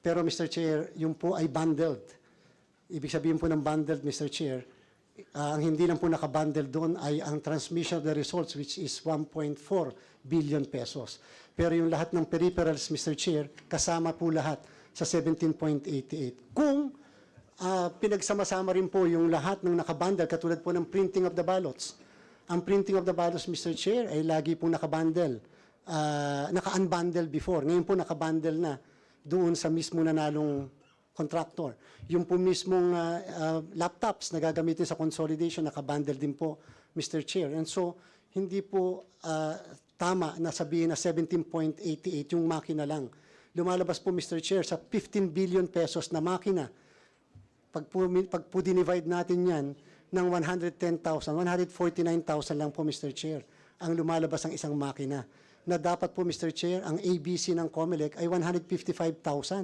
Pero Mr. Chair, yung po ay bundled. Ibig sabihin po ng bundled, Mr. Chair, ah, ang hindi lang po nakabundle doon ay ang transmission of the results which is 1.4 billion pesos. Pero yung lahat ng peripherals, Mr. Chair, kasama po lahat sa 17.88. Kung ah, pinagsama-sama rin po yung lahat ng nakabundle, katulad po ng printing of the ballots. Ang printing of the ballots, Mr. Chair, ay lagi pong nakabundle. Ah, naka-unbundle before. Ngayon po nakabundle na doon sa mismo nanalong contractor. Yung po mismong ah, ah, laptops na gagamitin sa consolidation, nakabundle din po, Mr. Chair. And so, hindi po ah, tama na sabihin na 17.88 yung makina lang. Lumalabas po, Mr. Chair, sa 15 billion pesos na makina. Pag po, pag po dinivide natin yan ng 110,000, 149,000 lang po, Mr. Chair, ang lumalabas ang isang makina. Na dapat po, Mr. Chair, ang ABC ng COMELEC ay 155,000.